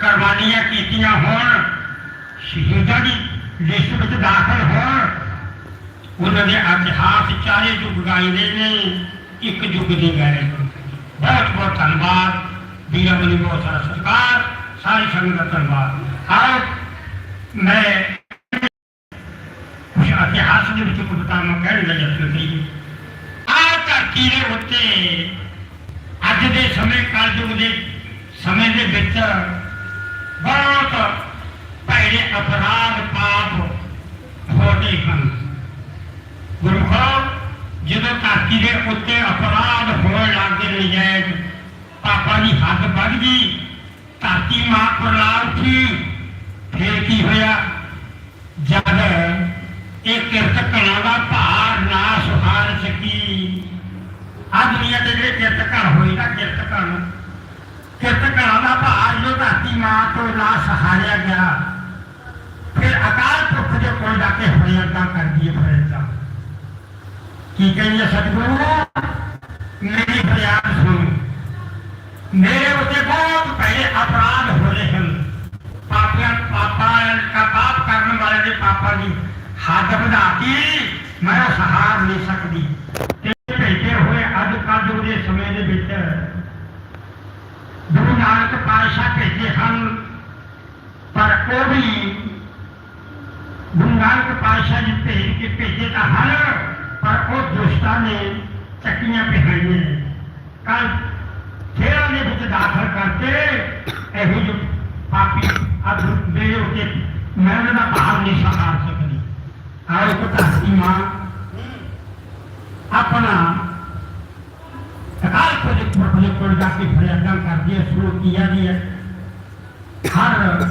ਕੁਰਬਾਨੀਆਂ ਕੀਤੀਆਂ ਹੋਣ ਸ਼ਹੀਦਾਂ ਦੀ ਲਿਸਟ ਵਿੱਚ ਦਾਖਲ ਹੋਣ ਉਹਨਾਂ ਦੇ ਇਤਿਹਾਸ ਚਾਰੇ ਯੁੱਗ ਗਾਇਦੇ ਨੇ ਇੱਕ ਯੁੱਗ ਦੀ ਗਾਇਦੇ ਬਹੁਤ ਬਹੁਤ ਧੰਨਵਾਦ ਵੀਰਾਂ ਬਲੀ ਬਹੁਤ ਸਾਰਾ ਸਤਿਕਾਰ ਸਾਰੀ ਸੰਗਤ ਦਾ ਧੰਨਵਾਦ ਆਓ ਮੈਂ ਕੁਝ ਇਤਿਹਾਸ ਦੇ ਵਿੱਚ ਕੁਝ ਤਾਂ ਮੈਂ ਕਹਿਣ ਲੱਗਾ ਸੀ ਆ ਧਰਤੀ ਦੇ ਉੱਤੇ ਅੱਜ ਦੇ ਸਮੇਂ ਕਲਯੁਗ ਦੇ ਸਮੇਂ ਦੇ ਵਿੱਚ ਬਹੁਤ ਭੈੜੇ ਅਪਰਾਧ ਪਾਪ ਹੋ ਗਏ ਹਨ ਗੁਰੂਖੋ ਜਦੋਂ ਧਰਤੀ ਦੇ ਉੱਤੇ ਅਪਰਾਧ ਹੋਣ ਲੱਗੇ ਨਜਾਇਜ਼ ਪਾਪਾਂ ਦੀ ਹੱਦ ਵੱਧ ਗਈ, ਧਰਤੀ ਮਾਂ ਪ੍ਰਲਾ ਸੀ। ਫੇਰ ਕੀ ਹੋਇਆ? ਜਦ ਇਹ ਕਿਰਤ ਕਲਾਂ ਦਾ ਭਾਰ ਨਾ ਸੁਹਾਰ ਸਕੀ। ਆ ਦੁਨੀਆ ਤੇ ਜਿਹੜੇ ਕਿਰਤ ਘਰ ਹੋਈ ਨਾ ਕਿਰਤ ਘਰ ਕਿਰਤ ਘਰਾਂ ਦਾ ਭਾਰ ਜੋ ਧਰਤੀ ਮਾਂ ਤੋਂ ਨਾ ਸਹਾਰਿਆ ਗਿਆ। ਫਿਰ ਅਕਾਲ ਪੁਰਖ ਦੇ ਕੋਲ ਜਾ ਕੇ ਫਰਿਆਦਾਂ ਕਰਦੀ ਹੈ ਫਰਿਆਦਾਂ ਕੀ ਕਹਿੰਦੇ ਸਤਿਗੁਰੂ? ਮੇਰੀ ਫਰਿਆਦ ਸੁਣ। ਮੇਰੇ ਉੱਤੇ ਬਹੁਤ ਪਹਿਲੇ ਅਪਰਾਧ ਹੋ ਰਹੇ ਹਨ। ਪਾਪੀਆਂ, ਪਾਪਾਂ ਦਾ ਪਾਪ ਕਰਨ ਵਾਲੇ ਦੇ ਪਾਪਾਂ ਦੀ ਹੱਦ ਵਧਾ ਕੇ ਮੈਂ ਉਹ ਸਹਾਰ ਨਹੀਂ ਸਕਦੀ। ਤੇ ਭੇਜੇ ਹੋਏ ਅੱਜ ਕੱਲ੍ਹ ਦੇ ਸਮੇਂ ਦੇ ਵਿੱਚ ਗੁਰੂ ਨਾਨਕ ਪਾਤਸ਼ਾਹ ਭੇਜੇ ਹਨ ਪਰ ਉਹ ਵੀ ਗੁਰੂ ਨਾਨਕ ਪਾਤਸ਼ਾਹ ਜੀ ਭੇਜ ਕੇ ਭੇਜੇ ਤਾਂ ਹਨ ਪਰ ਉਹ ਦੁਸ਼ਟਾਂ ਨੇ ਚੱਕੀਆਂ ਪਹਿਨਾਈਆਂ ਨੇ ਕੱਲ ਜੇਲ੍ਹਾਂ ਦੇ ਵਿੱਚ ਦਾਖਲ ਕਰਕੇ ਇਹੋ ਜਿਹੇ ਪਾਪੀ ਅਬ ਮੇਰੇ ਉੱਤੇ ਮੈਂ ਉਹਨਾਂ ਦਾ ਭਾਰ ਨਹੀਂ ਸਹਾਰ ਸਕਦੀ ਆਓ ਇੱਕ ਧਰਤੀ ਮਾਂ ਆਪਣਾ ਅਕਾਲ ਪੁਰਖ ਪੁਰਖ ਦੇ ਕੋਲ ਜਾ ਕੇ ਫਰਿਆਦਾਂ ਕਰਦੀ ਹੈ ਸ਼ੁਰੂ ਕੀਆ ਦੀ ਹੈ ਹਰ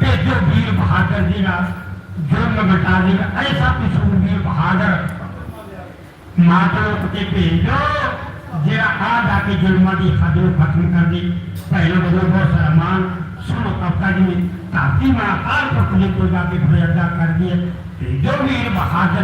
ਭੇਜੋ ਵੀਰ ਬਹਾਦਰ ਜੀ ਦਾ ਜੁਰਮ ਮਿਟਾ ਦੇਗਾ ਐਸਾ ਪਿਛੂ ਵੀਰ ਬਹਾਦਰ ਮਾਤਲੋਂ ਤੇ ਭੇਜੋ ਜਿਹੜਾ ਆ ਜਾ ਕੇ ਜੁਰਮਾਂ ਦੀ ਹੱਦ ਨੂੰ ਖਤਮ ਕਰ ਦੇ ਪਹਿਲਾਂ ਬਦਲ ਬਹੁਤ ਸਾਰਾ ਮਾਨ ਸੁਣੋ ਕਪਤਾ ਜੀ ਨੇ ਧਰਤੀ ਮਾਂ ਅਕਾਲ ਪੁਰਖ ਦੇ ਕੋਲ ਜਾ ਕੇ ਫਰਿਆਦਾਂ ਕਰਦੀ ਹੈ ਭੇਜੋ ਵੀਰ ਬਹਾਦਰ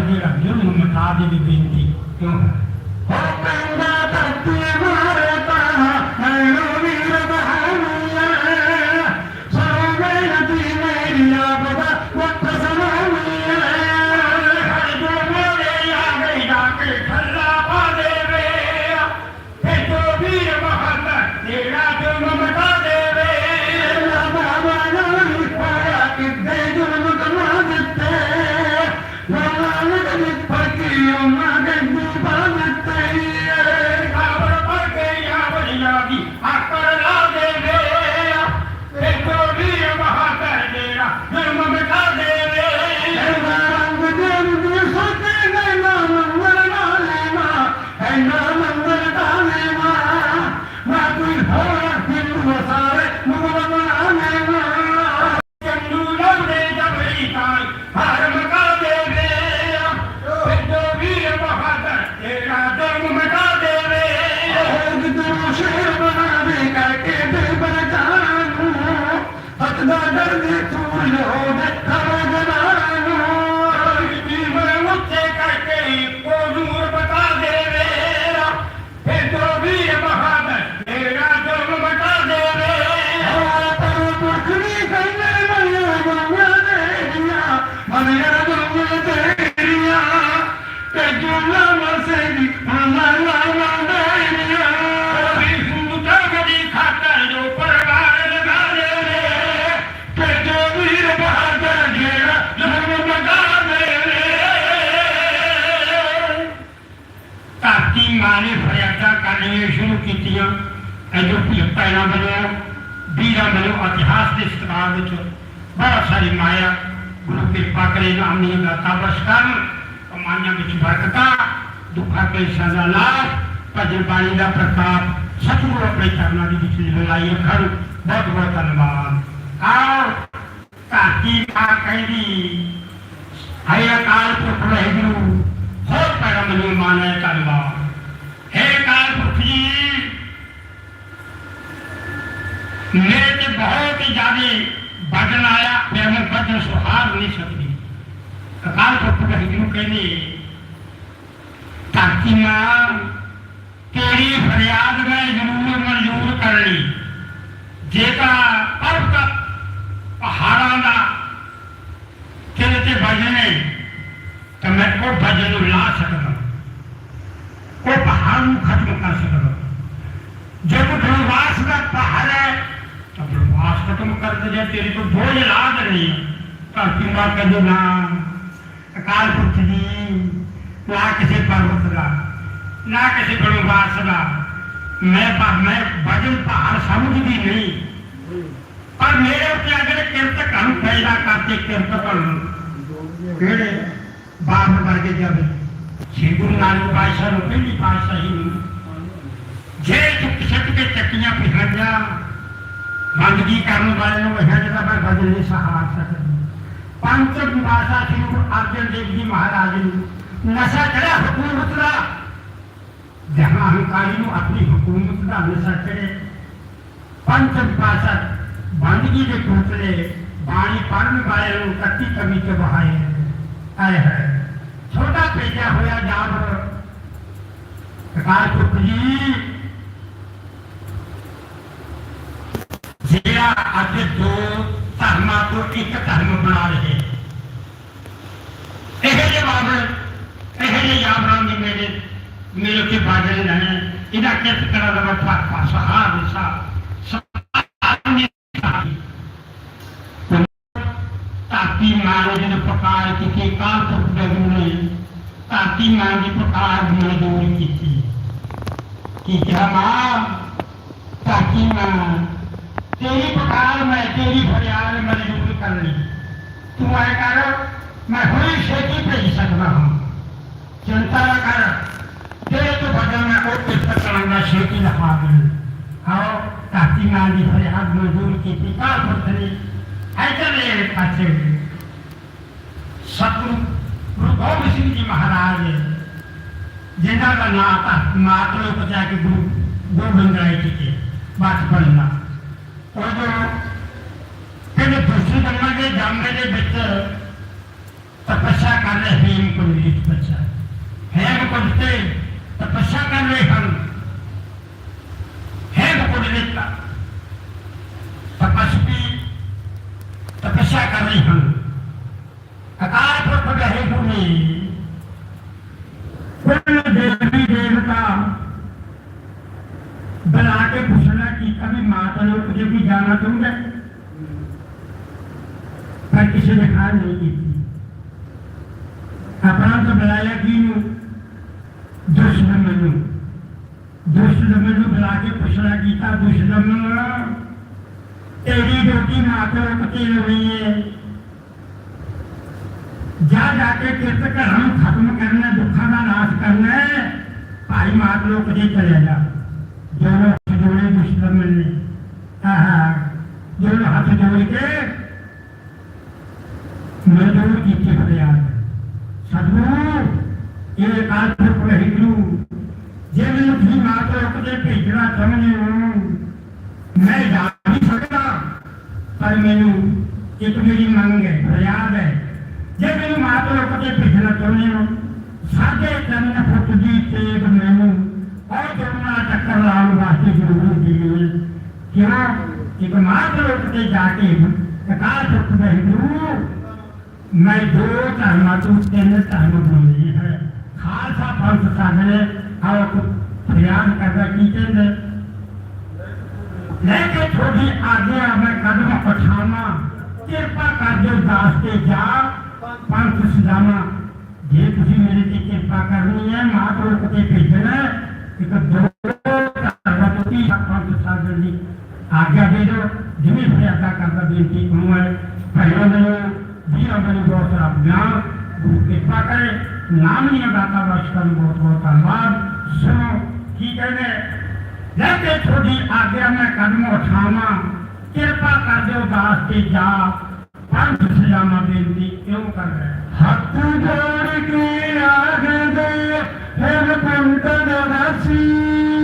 ਅਜੋ ਭੈਣਾਂ ਵੱਲੋਂ ਵੀਰਾਂ ਵੱਲੋਂ ਇਤਿਹਾਸ ਦੇ ਸਤਕਾਰ ਵਿੱਚ ਬਹੁਤ ਸਾਰੀ ਮਾਇਆ ਗੁਰੂ ਕਿਰਪਾ ਕਰੇ ਨਾਮੀ ਦਾ ਤਾਬਸ ਕਰਨ ਕਮਾਈਆਂ ਵਿੱਚ ਬਰਕਤਾਂ ਦੁੱਖਾਂ ਕੇ ਸਜ਼ਾ ਲਾਭ ਭਜਨ ਬਾਣੀ ਦਾ ਪ੍ਰਤਾਪ ਸਤਿਗੁਰੂ ਆਪਣੇ ਚਰਨਾਂ ਦੀ ਵਿੱਚ ਲਲਾਈ ਰੱਖਣ ਬਹੁਤ ਬਹੁਤ ਧੰਨਵਾਦ। ਆਓ ਧਰਤੀ ਮਾਂ ਕਹਿੰਦੀ ਹੈ ਅਕਾਲ ਪੁਰਖ ਵਾਹਿਗੁਰੂ, ਹੋਰ ਪਰਮ ਨੂੰ ਮਾਨੈ ਧੰਨਵਾਦ। ਹੈ ਅਕਾਲ ਪੁਰਖ ਜੀ ਮੇਰੇ ਤੇ ਬਹੁਤ ਹੀ ਜ਼ਿਆਦਾ ਵਜਨ ਆਇਆ ਫਿਰ ਮੈਂ ਵਜਨ ਸੁਹਾਰ ਨਹੀਂ ਸਕਦੀ। ਅਕਾਲ ਪੁਰਖ ਵਾਹਿਗੁਰੂ ਕਹਿੰਦੇ, ਧਰਤੀ ਮਾਂ ਤੇਰੀ ਫਰਿਆਦ ਮੈਂ ਜ਼ਰੂਰ ਮਨਜ਼ੂਰ ਕਰ ਲਈ ਜੇਕਰ ਪਰਬਤ ਪਹਾੜਾਂ ਦਾ ਕਿਤੇ ਤੇ ਵਜਨ ਹੈ, ਤਾਂ ਮੈਂ ਉਹ ਵਜਨ ਨੂੰ ਲਾ ਸਕਦਾ। ਉਹ ਪਹਾੜ ਨੂੰ ਖਤਮ ਕਰ ਸਕਦਾ। ਜਦ ਬ੍ਰਹਮਾਸ ਦਾ ਪਹਾੜ ਹੈ ਤਾਂ ਬ੍ਰਹਮਾਸ ਖਤਮ ਕਰ ਦੇ ਜੇ ਤੇਰੀ ਤੋਂ ਬੋਝ ਲਾ ਦੇ ਰਹੀ ਹੈ ਧਰਤੀ ਮਾਂ ਕਹਿੰਦੇ ਨਾ, ਅਕਾਲ ਪੁਰਖ ਜੀ, ਨਾ ਕਿਸੇ ਪਰਬਤ ਦਾ, ਨਾ ਕਿਸੇ ਬ੍ਰਹਮਾਸ ਦਾ। ਮੈਂ ਪਰ ਮੈਂ ਵਜਨ ਪਹਾੜ ਸਮਝਦੀ ਨਹੀਂ। ਪਰ ਮੇਰੇ ਉੱਤੇ ਅਗਰ ਕਿਰਤ ਕੰਮ ਪੈਦਾ ਕਰਤੇ ਕਿਰਤ ਕਰਨ ਕਿਹੜੇ? ਬਾਪ ਵਰਗੇ ਜਦ ਸ੍ਰੀ ਗੁਰੂ ਨਾਨਕ ਪਾਤਸ਼ਾਹ ਨੂੰ ਪਹਿਲੀ ਪਾਤਸ਼ਾਹੀ ਨੂੰ ਜੇ ਚੁੱਕ ਛੱਡ ਕੇ ਚੱਕੀਆਂ ਪਿਹਾਈਆਂ ਬੰਦਗੀ ਕਰਨ ਵਾਲੇ ਨੂੰ ਇਹ ਜਿਹੜਾ ਮੈਂ ਬਦਲ ਨਹੀਂ ਸਹਾਰ ਸਕਦਾ। ਪੰਜ ਵਿਵਾਸਾ ਸ੍ਰੀ ਗੁਰੂ ਅਰਜਨ ਦੇਵ ਜੀ ਮਹਾਰਾਜ ਨੂੰ ਨਸ਼ਾ ਚੜਿਆ ਹਕੂਮਤ ਦਾ। ਜਹਾਂ ਹੰਕਾਰੀ ਨੂੰ ਆਪਣੀ ਹਕੂਮਤ ਦਾ ਨਸ਼ਾ ਚੜੇ ਪੰਜ ਵਿਵਾਸਾ ਬੰਦਗੀ ਦੇ ਕੋਟਲੇ ਬਾਣੀ ਪੜਨ ਵਾਲੇ ਨੂੰ ਕੱਤੀ ਕਮੀ ਤੇ ਬਹਾਏ ਆਏ ਹੈ ਛੋਟਾ ਭੇਜਿਆ ਹੋਇਆ ਜਾਬਰ ਪ੍ਰਕਾਸ਼ ਪੁਰਖ ਜਿਹੜਾ ਅੱਜ ਦੋ ਧਰਮਾਂ ਤੋਂ ਇੱਕ ਧਰਮ ਬਣਾ ਰਹੇ। ਇਹ ਜੇ ਬਾਬਰ ਇਹ ਜੇ ਜਾਬਰਾਂ ਦੀ ਮੇਰੇ ਮੇਰੇ ਉੱਤੇ ਬਾਦਲ ਨਹੀਂ ਇਹਦਾ ਕਿਸ ਤਰ੍ਹਾਂ ਦਾ ਮਤਲਬ ਫਸਹਾ ਵਿਸਾ ਧਰਤੀ ਮਾਂ ਨੇ ਜਦੋਂ ਪੁਕਾਰ ਕਾਲ ਪੁਰਖ ਨੇ। ਧਰਤੀ ਮਾਂ ਦੀ ਪੁਕਾਰ ਮਨਜ਼ੂਰ ਕੀਤੀ। ਕਿ ਕਿਹਾ ਧਰਤੀ ਮਾਂ ਤੇਰੀ ਪੁਕਾਰ ਮੈਂ ਤੇਰੀ ਫਰਿਆਦ ਮਨਜ਼ੂਰ ਕਰ ਲਈ ਤੂੰ ਆਏ ਕਰ ਮੈਂ ਹੁਣੇ ਛੇਤੀ ਭੇਜ ਸਕਦਾ ਹਾਂ ਚਿੰਤਾ ਨਾ ਕਰ ਤੇਰੇ ਤੋਂ ਬੜਾ ਮੈਂ ਉਹ ਕਿਰਤ ਕਰਾਂਗਾ ਛੇਤੀ ਲਖਾ ਦੇ ਆਓ ਧਰਤੀ ਮਾਂ ਦੀ ਫਰਿਆਦ ਮਨਜ਼ੂਰ ਕੀਤੀ ਕਾਲ ਪੁਰਖ ਨੇ ਇੱਧਰਲੇ ਪਾਸੇ ਸਤਿਗੁਰੂ ਗੁਰੂ ਗੋਬਿੰਦ ਸਿੰਘ ਜੀ ਮਹਾਰਾਜ ਜਿਨ੍ਹਾਂ ਦਾ ਨਾਂ ਤਾਂ ਮਾਤਰੇ ਪਚਾ ਕੇ ਗੁਰੂ ਗੋਬਿੰਦ ਰਾਏ ਜੀ ਕੇ ਬਚਪਨ ਦਾ ਉਹ ਜੋ ਕਹਿੰਦੇ ਦੂਸਰੀ ਜਨਮਾਂ ਦੇ ਜੰਮੇ ਦੇ ਵਿੱਚ ਤਪੱਸਿਆ ਕਰ ਰਹੇ ਹੇਮ ਕੁੰਡ ਦੀ ਤਪੱਸਿਆ ਹੇਮ ਕੁੰਡ ਤੇ ਤਪੱਸਿਆ ਕਰ ਰਹੇ ਹਨ ਹੇਮ ਕੁੰਡ ਦੇ ਤ- ਤਪੱਸਵੀ ਤਪੱਸਿਆ ਕਰ ਰਹੇ ਹਨ ਅਕਾਲ ਪੁਰਖ ਰਹੇ ਗੁਣੀ ਕੁੱਲ ਦੇਵੀ ਦੇਵਤਾ ਬਣਾ ਕੇ ਪੁੱਛਣਾ ਕਿ ਕभी ਮਾਤਾ ਲੋਕ ਜੇ ਵੀ ਜਾਣਾ ਚਾਹੁੰਦੇ ਪਰ ਕਿਸੇ ਨੇ ਹਾਂ ਨਹੀਂ ਕੀਤੀ ਆਪਣਾ ਤਾਂ ਬੁਲਾਇਆ ਕੀ ਨੂੰ ਦੁਸ਼ਮਣ ਨੂੰ ਦੁਸ਼ਮਣ ਨੂੰ ਬੁਲਾ ਕੇ ਪੁੱਛਣਾ ਕੀਤਾ ਦੁਸ਼ਮਣ ਤੇਰੀ ਰੋਟੀ ਮਾਤਾ ਲੋਕ ਤੇ ਹੋਈ ਹੈ ਜਾ ਜਾ ਕੇ ਕਿਰਤ ਘਰਾਂ ਨੂੰ ਖਤਮ ਕਰਨਾ ਦੁੱਖਾਂ ਦਾ ਨਾਸ਼ ਕਰਨਾ ਹੈ। ਭਾਈ ਮਾਤ ਲੋਕ ਦੇ ਚਲੇ ਜਾ ਜਦੋਂ ਹੱਥ ਜੋੜੇ ਦੁਸ਼ਮਣ ਨੇ ਆਹਾ ਜਦੋਂ ਹੱਥ ਜੋੜ ਕੇ ਮਜ਼ਦੂਰ ਕੀਤੀ ਫਰਿਆਦ ਸਤਿਗੁਰੂ ਇਹ ਕਾਲ ਪੁਰਖ ਵਾਹਿਗੁਰੂ ਜੇ ਮੈਨੂੰ ਤੁਸੀਂ ਮਾਤ ਲੋਕ ਦੇ ਭੇਜਣਾ ਚਾਹੁੰਦੇ ਹੋ ਮੈਂ ਜਾ ਨਹੀਂ ਸਕਦਾ ਪਰ ਮੈਨੂੰ ਇੱਕ ਮੇਰੀ ਮੰਗ ਹੈ ਫਰਿਆਦ ਹੈ ਜੇ ਮੈਨੂੰ ਮਾਤ ਲੋਕ ਤੇ ਭੇਜਣਾ ਚਾਹੁੰਦੇ ਹੋ ਸਾਡੇ ਤਿੰਨ ਫੁੱਟ ਦੀ ਤੇਗ ਮੈਨੂੰ ਔਰ ਜਮਨਾ ਟੱਕਰ ਲਾਉਣ ਵਾਸਤੇ ਜ਼ਰੂਰ ਦਿਓ ਕਿਉਂ ਇੱਕ ਮਾਤ ਲੋਕ ਤੇ ਜਾ ਕੇ ਅਕਾਲ ਪੁਰਖ ਵਾਹਿਗੁਰੂ ਮੈਂ ਦੋ ਧਰਮਾਂ ਤੋਂ ਤਿੰਨ ਧਰਮ ਬਣਾਉਣੇ ਹੈ ਖਾਲਸਾ ਪੰਥ ਸਾਹਮਣੇ ਆਓ ਕੋ ਫਰਿਆਦ ਕਰਦਾ ਕੀ ਕਹਿੰਦੇ ਲੈ ਕੇ ਤੁਹਾਡੀ ਆਗਿਆ ਮੈਂ ਕਦਮ ਪਛਾਣਾ ਕਿਰਪਾ ਕਰ ਦਿਓ ਦਾਸ ਤੇ ਜਾ ਪੰਥ ਸਜਾਣਾ ਜੇ ਤੁਸੀਂ ਮੇਰੇ ਤੇ ਆਗਿਆ ਦੇ ਦਿਓ। ਜਿਵੇਂ ਫਰਿਆਦਾ ਕਰਦਾ ਬੇਨਤੀ ਨੂੰ ਹੈ ਭੈਣਾਂ ਨੂੰ, ਵੀਰਾਂ ਨੂੰ ਬਹੁਤ ਸਾਰਾ ਗਿਆਨ ਗੁਰੂ ਕਿਰਪਾ ਕਰੇ। ਨਾਮ ਨਹੀਂ ਦਾਤਾ ਵਾਸ਼ਕਾਂ ਨੂੰ ਬਹੁਤ ਬਹੁਤ ਧੰਨਵਾਦ। ਸੁਣੋ, ਕੀ ਕਹਿੰਦੇ ਲੈ ਕੇ ਤੁਹਾਡੀ ਆਗਿਆ ਮੈਂ ਕਦਮ ਉਠਾਵਾਂ। ਕਿਰਪਾ ਕਰ ਦਿਓ ਦਾਸ ਤੇ ਜਾ। ਪੰਥ ਸਜਾਮਾ ਬੇਨਤੀ ਕਿਉਂ ਕਰ ਰਿਹਾ? ਹੱਥ ਜੋੜ ਕੇ ਆਖਦੇ, ਫਿਰ ਪੰਥ ਨਵਾਸੀ ਕਿਰਪਾ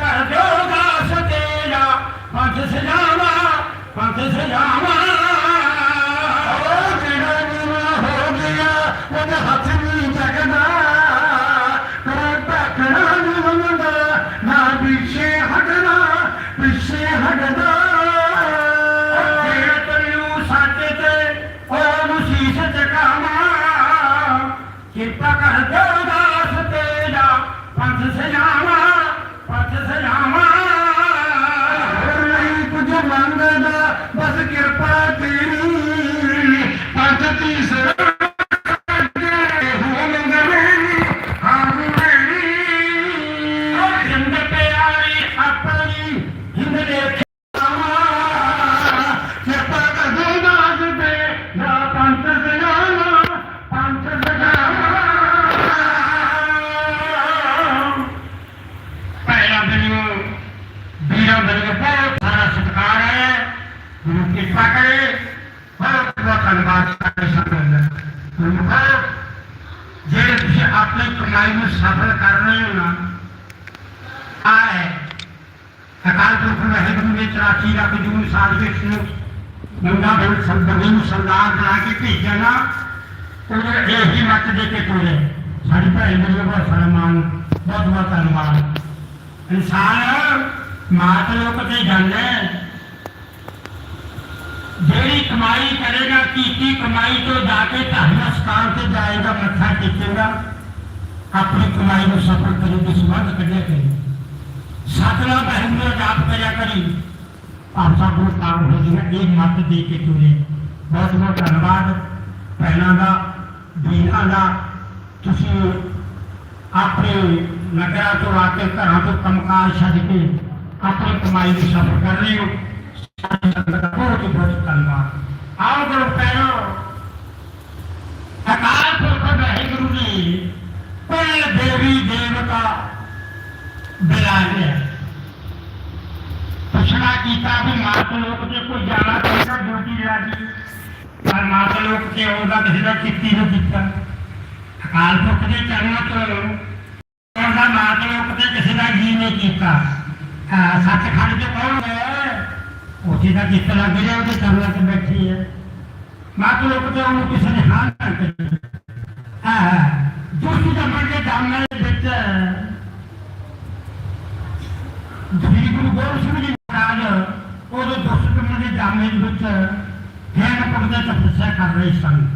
ਕਰ ਦਿਓ ਦਾਸ ਤੇਰਾ। ਪੰਥ ਸਜਾਵਾ ਪੰਥ ਸਜਾਵਾ। 85 ਲੱਖ ਜੂਨ ਸਾਲ ਵਿੱਚ। ਮੁੰਡਾ ਬਣ ਸੰਦਰਭੀ ਨੂੰ ਸਰਦਾਰ ਬਣਾ ਕੇ ਭੇਜਿਆ ਨਾ ਉਹ ਇਹੀ ਮੱਤ ਦੇ ਕੇ ਤੋਰੇ ਸਾਡੀ ਭੈਣ ਜੀ ਦਾ ਬਹੁਤ ਸਨਮਾਨ ਬਹੁਤ ਬਹੁਤ ਧੰਨਵਾਦ। ਇਨਸਾਨ ਮਾਤ ਲੋਕ ਤੇ ਜਾਂਦਾ ਜਿਹੜੀ ਕਮਾਈ ਕਰੇਗਾ, ਕੀਤੀ ਕਮਾਈ ਤੋਂ ਜਾ ਕੇ ਧਰਮ ਸਥਾਨ ਤੇ ਜਾਏਗਾ, ਮੱਥਾ ਟੇਕੇਗਾ, ਆਪਣੀ ਕਮਾਈ ਨੂੰ ਸਫਲ ਕਰੀ ਦੀ ਸਮਾਧ ਕੱਢਿਆ ਕਰੀ। ਸਾਧਨਾ ਬਹਿਨ ਨੂੰ ਜਾਪ ਕਰਿਆ ਕਰੀ। ਆਪ ਸਭ ਨੂੰ ਕੰਮ ਹੋ ਜਾਏਗਾ ਇਹ ਮੱਤ ਦੇ ਕੇ ਤੁਰੇ। ਬਹੁਤ ਬਹੁਤ ਧੰਨਵਾਦ। ਪਹਿਲਾਂ ਦਾ ਵੀਰਾਂ ਦਾ, ਤੁਸੀਂ ਆਪਣੇ ਨਗਰਾਂ ਤੋਂ ਆ ਕੇ ਘਰਾਂ ਤੋਂ ਕੰਮਕਾਰ ਛੱਡ ਕੇ ਆਪਣੀ ਕਮਾਈ ਨੂੰ ਸਫਲ ਕਰ ਰਹੇ ਹੋ। ਬਹੁਤ ਬਹੁਤ ਧੰਨਵਾਦ। ਆਓ ਗੁਰੂ ਪੈਰੋ ਅਕਾਲ ਪੁਰਖ ਵਾਹਿਗੁਰੂ ਜੀ, ਪਹਿਲ ਦੇਵੀ ਦੇਵਤਾ ਬੁਲਾ ਲਿਆ ਕੀਤਾ ਵੀ ਮਾਤ ਲੋਕ ਤੇ ਕੋਈ ਜਾਣਾ ਚਾਹੀਦਾ ਡਿਊਟੀ ਲੱਗੀ ਪਰ ਮਾਤ ਲੋਕ ਤੇ ਉਹਦਾ ਕਿਸੇ ਦਾ ਕੀਤੀ ਨਹੀਂ ਕੀਤਾ। ਅਕਾਲ ਪੁਰਖ ਦੇ ਚਰਨਾਂ ਤੋਂ ਉਹਦਾ ਮਾਤ ਲੋਕ ਤੇ ਕਿਸੇ ਦਾ ਜੀ ਨਹੀਂ ਕੀਤਾ। ਸੱਚਖੰਡ ਚ ਕੌਣ ਹੈ? ਉੱਥੇ ਦਾ ਜਿੱਤ ਲੱਗ ਰਿਹਾ, ਉਹਦੇ ਚਰਨਾਂ ਤੇ ਬੈਠੀ ਹੈ। ਮਾਤ ਲੋਕ ਤੇ ਉਹਨੂੰ ਕਿਸੇ ਨੇ ਹਾਂ ਨਾ ਕਰੀ ਹਾਂ ਦੁਸ਼ਟ ਜਮਨ ਦੇ ਜਾਮੇ ਦੇ ਵਿੱਚ ਸ੍ਰੀ ਗੁਰੂ ਗੋਬਿੰਦ ਸਿੰਘ ਜੀ ਮਹਾਰਾਜ ਉਹਦੇ ਦੁਸ਼ਟ ਦੇ ਜਾਮੇ ਵਿੱਚ ਗਿਆਨ ਪੜਦੇ ਤਪੱਸਿਆ ਕਰ ਰਹੇ ਸਨ।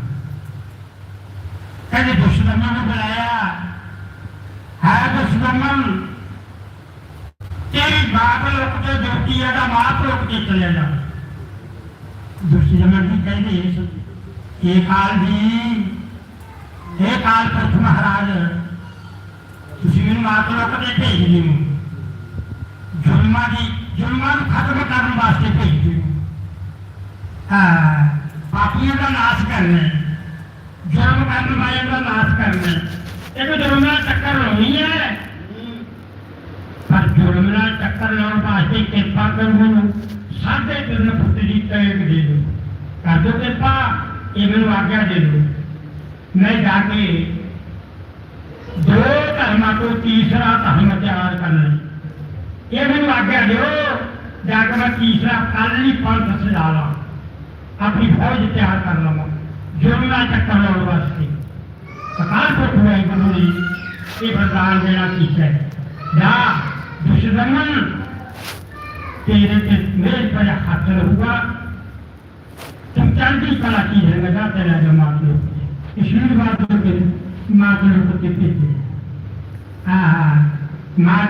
ਕਹਿੰਦੇ ਦੁਸ਼ਮਣ ਨੂੰ ਬੁਲਾਇਆ। ਹੈ ਦੁਸ਼ਮਣ, ਤੇਰੀ ਬਾਤ ਲੋਕ ਤੇ ਜੋਤੀ ਦਾ ਮਾਤ ਲੋਕ ਤੇ ਚਲਿਆ ਜਾ। ਦੁਸ਼ਮਣ ਜੀ ਕਹਿੰਦੇ, ਇਹ ਕਾਲ ਜੀ ਇਹ ਕਾਲ ਪੁਰਖ ਮਹਾਰਾਜ, ਤੁਸੀਂ ਮੈਨੂੰ ਮਾਤ ਲੋਕ ਤੇ ਭੇਜ ਦਿਓ। ਜ਼ੁਲਮਾਂ ਦੀ ਜ਼ੁਲਮਾਂ ਨੂੰ ਖਤਮ ਕਰਨ ਵਾਸਤੇ ਭੇਜ ਦਿਓ ਹਾਂ। ਪਾਪੀਆਂ ਦਾ ਨਾਸ਼ ਕਰਨਾ ਹੈ। ਜਨਮ ਕਰਨ ਵਾਲਿਆਂ ਦਾ ਨਾਸ਼ ਕਰਨਾ ਹੈ। ਇੱਕ ਜਨਮ ਨਾਲ ਟੱਕਰ ਲਾਉਣੀ ਹੈ। ਪਰ ਜਨਮ ਨਾਲ ਟੱਕਰ ਲਾਉਣ ਵਾਸਤੇ ਕਿਰਪਾ ਕਰੋ ਮੈਨੂੰ ਸਾਢੇ ਤਿੰਨ ਫੁੱਟ ਦੀ ਦਿਓ। ਕਰ ਦਿਓ ਕਿਰਪਾ ਇਹ ਮੈਨੂੰ ਆਗਿਆ ਦੇ ਦਿਓ। ਮੈਂ ਜਾ ਕੇ ਦੋ ਧਰਮਾਂ ਤੋਂ ਤੀਸਰਾ ਧਰਮ ਤਿਆਰ ਕਰਨਾ। ਇਹ ਮੈਨੂੰ ਆਗਿਆ ਦਿਓ ਜਾ ਕੇ ਮੈਂ ਤੀਸਰਾ ਕਾਲੀ ਪੰਥ ਸਜਾ ਲਾਂ ਆਪਣੀ ਫੌਜ ਤਿਆਰ ਕਰ ਲਵਾਂ। ਜੁਰਮ ਦਾ ਚੱਕਰ ਲਾਉਣ ਵਾਸਤੇ। ਅਕਾਲ ਪੁਰਖ ਵਾਹਿਗੁਰੂ ਨੇ ਇਹ ਵਰਦਾਨ ਦੇਣਾ ਕੀਤਾ ਹੈ। ਜਾ, ਦੁਸ਼ਮਣ, ਤੇਰੇ ਤੇ ਮੇਰੇ ਪਰ ਹੱਥ ਰਹੂਗਾ। ਤੁਮ ਚੰਦੀ ਕਲਾ ਕੀ ਹੈ ਲਗਾ ਤੇਰਾ ਜਮਾਤ ਲੋ ਇਸ਼ਵਰ ਬਾਤ ਕੇ ਮਾਤ ਲੋ ਕੇ ਤੇ ਹਾਂ ਮਾਂ